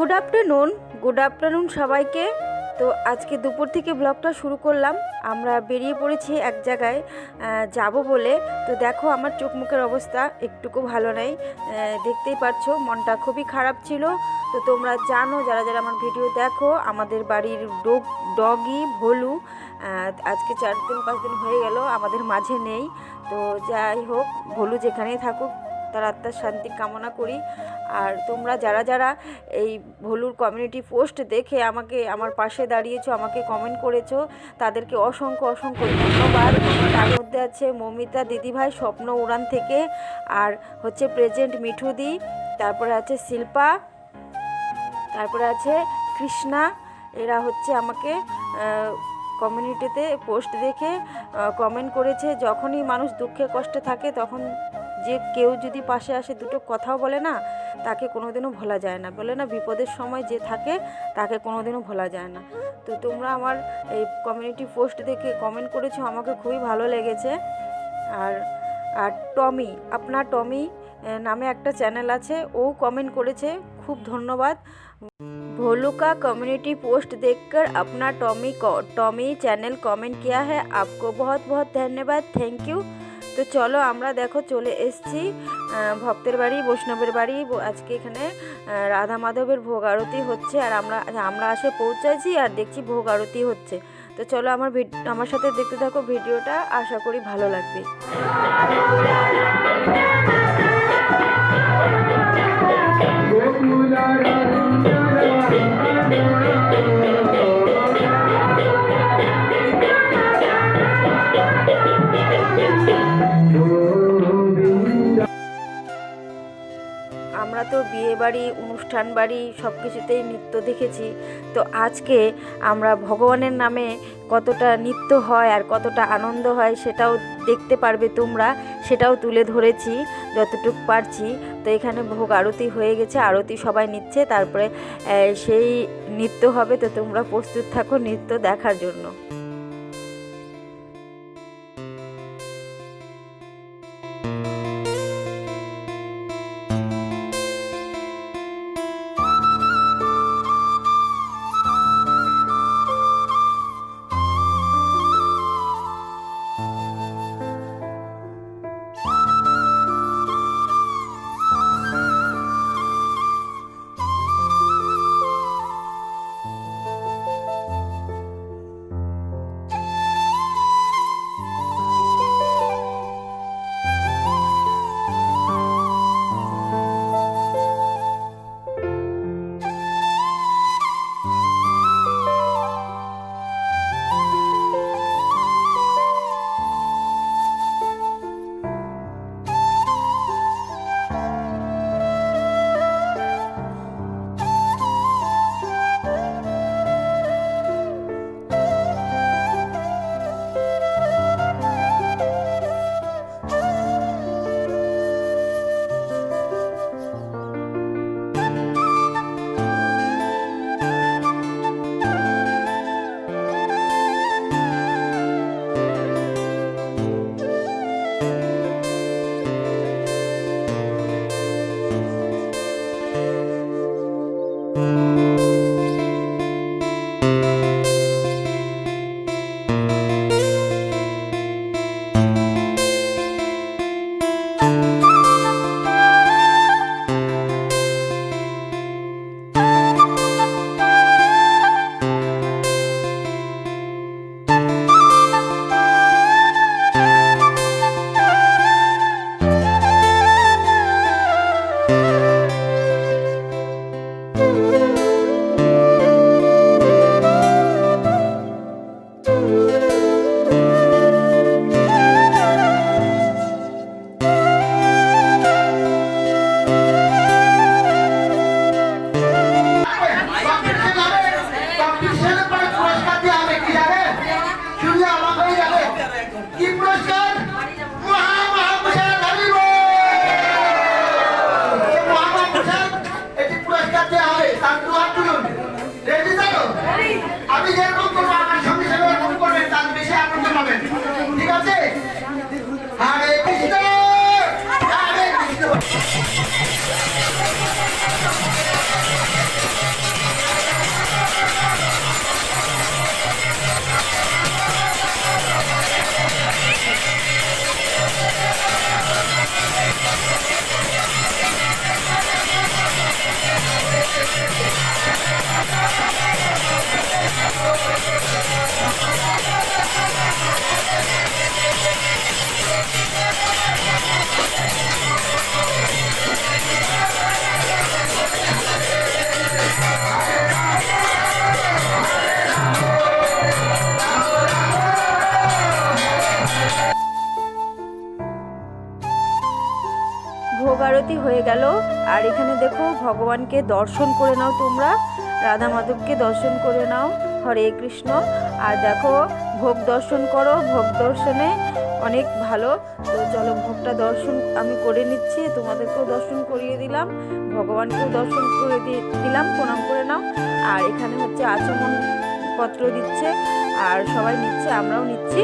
Good afternoon good afternoon সবাইকে। তো আজকে দুপুর থেকে ব্লগটা শুরু করলাম। আমরা বেরিয়ে পড়েছি এক জায়গায় যাব বলে। তো দেখো আমার চোখ মুখের অবস্থা একটুকু ভালো নেই। দেখতেই পাচ্ছো, মনটা খুবই খারাপ ছিল। তো তোমরা জানো, যারা যারা আমার ভিডিও দেখো, আমাদের বাড়ির ডগ, ডগি, ভোলু আজকে চার দিন, পাঁচ দিন হয়ে গেল, আমাদের মাঝে নেই। তো যাই হোক, ভোলু যেখানেই থাকুক, তার আত্মার শান্তি কামনা করি। আর তোমরা যারা যারা এই ভলুর কমিউনিটি পোস্ট দেখে আমাকে, আমার পাশে দাঁড়িয়েছো, আমাকে কমেন্ট করেছ, তাদেরকে অসংখ্য অসংখ্য ধন্যবাদ। তার মধ্যে আছে মমিতা দিদিভাই, স্বপ্ন উড়ান থেকে, আর হচ্ছে প্রেজেন্ট মিঠুদি, তারপরে আছে শিল্পা, তারপরে আছে কৃষ্ণা, এরা হচ্ছে আমাকে কমিউনিটিতে পোস্ট দেখে কমেন্ট করেছে। যখনই মানুষ দুঃখে কষ্টে থাকে, তখন যে কেউ যদি পাশে আসে, দুটো কথাও বলে না তাকে কোনোদিনও ভোলা যায় না বলে না বিপদের সময় যে থাকে তাকে কোনোদিনও ভোলা যায় না তো তোমরা আমার এই কমিউনিটি পোস্ট দেখে কমেন্ট করেছো আমাকে খুবই ভালো লেগেছে আর আর টমি আপনার টমি আহ, নামে একটা চ্যানেল আছে ও কমেন্ট করেছে খুব ধন্যবাদ भोलू का कम्युनिटी पोस्ट देखकर अपना टॉमी को- टॉमी চ্যানেল কমেন্ট किया है आपको बहुत बहुत धन्यवाद থ্যাংক ইউ তো চলো আমরা দেখো চলে এসেছি ভক্তের বাড়ি, বৈষ্ণবের বাড়ি আজকে এখানে রাধা মাধবের ভোগ আরতি হচ্ছে আর আমরা আমরা আসে পৌঁছাইছি আর দেখছি ভোগ আরতি হচ্ছে। তো চলো আমার আমার সাথে দেখতে থাকো ভিডিওটা, আশা করি ভালো লাগবে। তো বিয়ে বাড়ি অনুষ্ঠান বাড়ি সব কিছুতেই নৃত্য দেখেছি। তো আজকে আমরা ভগবানের নামে কতটা নৃত্য হয় আর কতটা আনন্দ হয় সেটাও দেখতে পারবে তোমরা, সেটাও তুলে ধরেছি, যতটুক পারছি। তো এখানে ভোগ আরতি হয়ে গেছে, আরতি সবাই নিচ্ছে, তারপরে সেই নৃত্য হবে, তো তোমরা প্রস্তুত থাকো নৃত্য দেখার জন্য। আরতি হয়ে গেল। আর এখানে দেখো ভগবানকে দর্শন করে নাও তোমরা। রাধা মাধবকে দর্শন করে নাও। হরে কৃষ্ণ। আর দেখো ভোগ দর্শন করো। ভোগ দর্শনে অনেক ভালো। তো চলো ভোগটা দর্শন আমি করে নিচ্ছি। তোমাদেরকেও দর্শন করিয়ে দিলাম। ভগবানকেও দর্শন করে দিলাম। প্রণাম করে নাও। আর এখানে হচ্ছে আচমন পত্র দিচ্ছে। আর সবাই নিচ্ছে, আমরাও নিচ্ছি।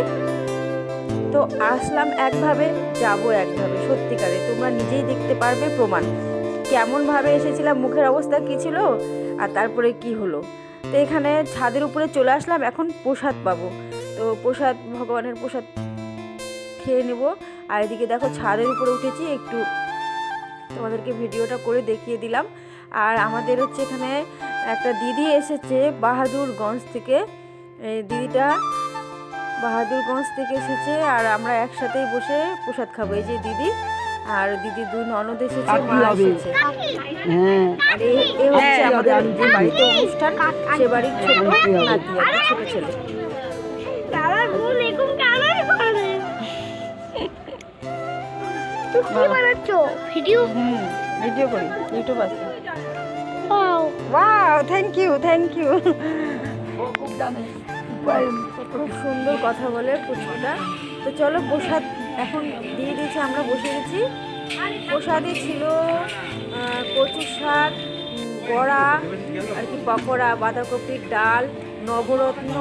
তো আসলাম একভাবে, যাব একভাবে। সত্যিকারে, তোমরা নিজেই দেখতে পারবে প্রমাণ। কেমনভাবে এসেছিলাম, মুখের অবস্থা কী ছিল আর তারপরে কি হলো? তো এখানে ছাদের উপরে চলে আসলাম, এখন প্রসাদ পাবো। তো প্রসাদ, ভগবানের প্রসাদ খেয়ে নেব। আর এদিকে দেখো ছাদের উপরে উঠেছি, একটু তোমাদেরকে ভিডিওটা করে দেখিয়ে দিলাম। আর আমাদের হচ্ছে এখানে একটা দিদি এসেছে, বাহাদুরগঞ্জ থেকে। দিদিটা বাহাদুরগঞ্জ থেকে এসেছে আর আমরা একসাথেই বসে প্রসাদ খাব। এই যে দিদি আর দিদি দুই ননদ এসেছে মা। এসেছে। হ্যাঁ। আর এ হচ্ছে হ্যাঁ, আমাদের যে বাড়িতে অনুষ্ঠান সে বাড়ির ছোট নাতি আর ছোট ছেলে। তারা ভুল এরকম কেনই করে তুই কি বানাচ্ছ? ভিডিও? ভিডিও করি ইউটিউব আছে। Wow. Thank you thank you খুব সুন্দর কথা বলে পুচকুটা। তো চলো প্রসাদ এখন দিয়ে দিয়েছি, আমরা বসে গেছি প্রসাদে ছিল কচু শাক, বড়া, আর কি পকোড়া, বাঁধাকপির ডাল, নবরত্ন,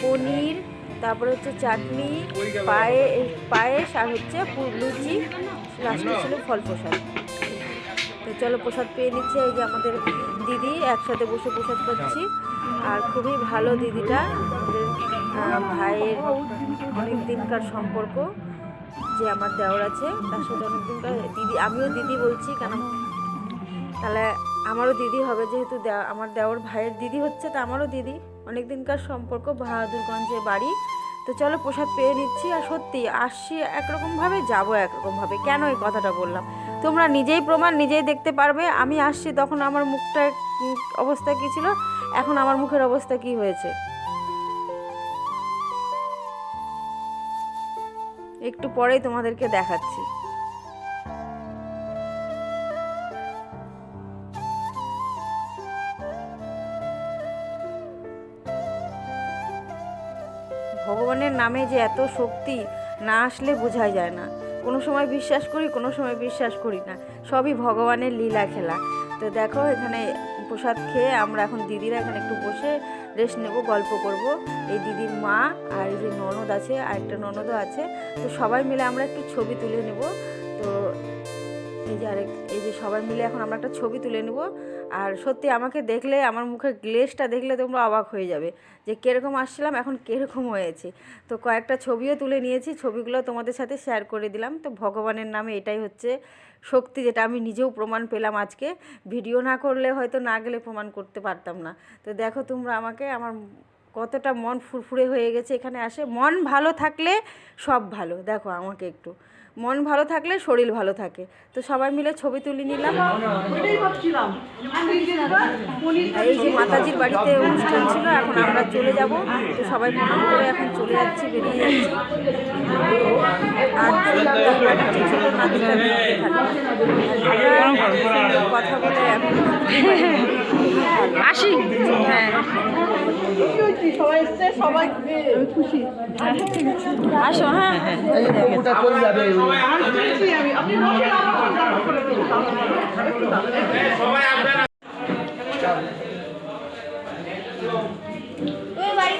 পনির, তারপরে হচ্ছে চাটনি, পায়ে, পায়েস, আর হচ্ছে লুচি, লাস্টে ছিল ফল প্রসাদ। তো চলো প্রসাদ পেয়ে নিচ্ছি, এই যে আমাদের দিদি একসাথে বসে প্রসাদ পাচ্ছি আর খুবই ভালো দিদিটা, আমাদের ভাইয়ের অনেক দিনকার সম্পর্ক যে আমার দেওর আছে, তার সাথে অনেক দিনকার দিদি, আমিও দিদি বলছি কেন? তাহলে আমারও দিদি হবে, যেহেতু আমার দেওর ভাইয়ের দিদি হচ্ছে, তা আমারও দিদি। অনেক দিনকার সম্পর্ক বাহাদুরগঞ্জে বাড়ি। তো চলো প্রসাদ পেয়ে নিচ্ছি, আর সত্যি আসছি একরকমভাবে, যাব একরকমভাবে। কেন এই কথাটা বললাম? তোমরা নিজেই প্রমাণ নিজেই দেখতে পারবে। আমি আসছি, তখন আমার মুখটার অবস্থা কী ছিল? এখন আমার মুখের অবস্থা কি হয়েছে? একটু পরেই তোমাদেরকে দেখাচ্ছি। ভগবানের নামে যে এত শক্তি না আসলে বোঝাই যায় না। কোনো সময় বিশ্বাস করি, কোনো সময় বিশ্বাস করি না। সবই ভগবানের লীলা খেলা। তো দেখো, এখানে প্রসাদ খেয়ে আমরা এখন দিদিরা এখানে একটু বসে রেস্ট নেব, গল্প করব। এই দিদির মা আর এই যে ননদ আছে আর একটা ননদও আছে। তো সবাই মিলে আমরা একটু ছবি তুলে নেব। তো এই যে আরেক, এই যে সবাই মিলে এখন আমরা একটা ছবি তুলে নেব। আর সত্যি আমাকে দেখলে, আমার মুখের গ্লেসটা দেখলে তোমরা অবাক হয়ে যাবে যে কীরকম আসছিলাম, এখন কীরকম হয়েছে। তো কয়েকটা ছবিও তুলে নিয়েছি, ছবিগুলো তোমাদের সাথে শেয়ার করে দিলাম। তো ভগবানের নামে এটাই হচ্ছে শক্তি যেটা আমি নিজেও প্রমাণ পেলাম আজকে। ভিডিও না করলে হয়তো না গেলে প্রমাণ করতে পারতাম না। তো দেখো তোমরা আমাকে, আমার কতটা মন ফুরফুরে হয়ে গেছে এখানে আসে। মন ভালো থাকলে সব ভালো, দেখো আমাকে একটু। মন ভালো থাকলে শরীর ভালো থাকে। তো সবাই মিলে ছবি তুলে নিলাম। এই যে মাতাজির বাড়িতে অনুষ্ঠান ছিল এখন আমরা চলে যাব। তো সবাই প্রণাম করে এখন চলে যাচ্ছি বেরিয়ে যাচ্ছি। আর কথা বলে এখন আসি। হ্যাঁ। আসো হ্যাঁ। বাড়ি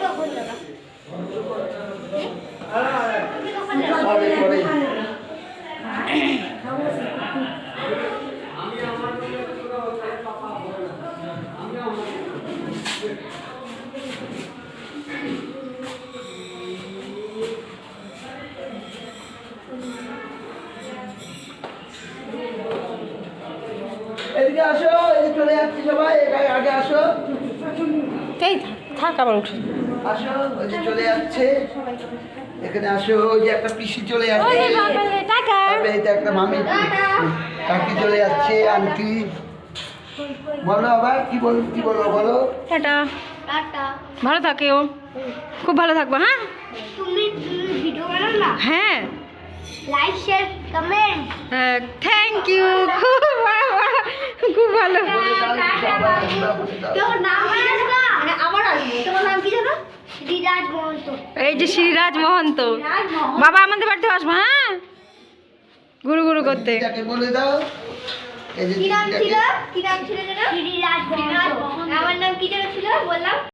থাক আবার উঠে। আসো ওই যে চলে যাচ্ছে। এখানে আসো ওই যে একটা পিসি চলে যাচ্ছে। একটা মামি। কাকি চলে যাচ্ছে আন্টি। বলো আবার কি বল কি বলো বলো? টাটা। ভালো থাকে ও। খুব ভালো থাকব হ্যাঁ? তুমি তুমি ভিডিও বানাও না? হ্যাঁ। লাইক শেয়ার কমেন্ট হ্যাঁ থ্যাংক ইউ খুব খুব ভালো। আসবে। তোমার নাম কি জানো শ্রীরাজ মহন্ত। এই যে শ্রীরাজ মহন্ত। বাবা আমাদের বাড়িতে আসব হ্যাঁ? গুরু গুরু করতে। বলে দাও। কি নাম ছিল? কি নাম ছিল শ্রীরাজ মহন্ত। আমার নাম কি জানো ছিল? বললাম।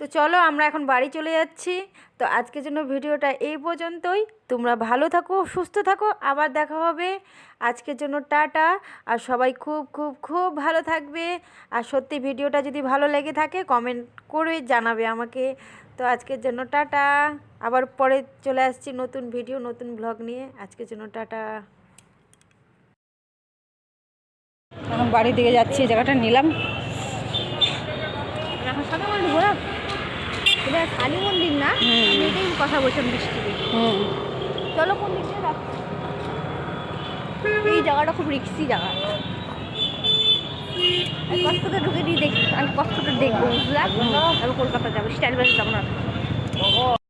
তো চলো আমরা এখন বাড়ি চলে যাচ্ছি। তো আজকের জন্য ভিডিওটা এই পর্যন্তই। তোমরা ভালো থাকো সুস্থ থাকো। আবার দেখা হবে। আজকের জন্য টাটা। আর সবাই খুব খুব খুব ভালো থাকবে। আর সত্যি ভিডিওটা যদি ভালো লেগে থাকে কমেন্ট করে জানাবে আমাকে। তো আজকের জন্য টাটা। আবার পরে চলে আসছি নতুন ভিডিও নতুন ব্লগ নিয়ে। আজকের জন্য টাটা। এখন বাড়ির দিকে যাচ্ছি এই জায়গাটা নিলাম এখন সবাই মন্দির ঘোরা এটা কালী মন্দির না। আমি এটাই কথা বলছিলাম বৃষ্টি হুম। চলো কোন দিক এই জায়গাটা খুব রিক্সি জায়গা। কষ্টটা ঢুকে দিয়ে দেখি আমি কষ্টটা দেখব বুঝলাম আমি কলকাতা যাব স্টাইল বাজার যাব না।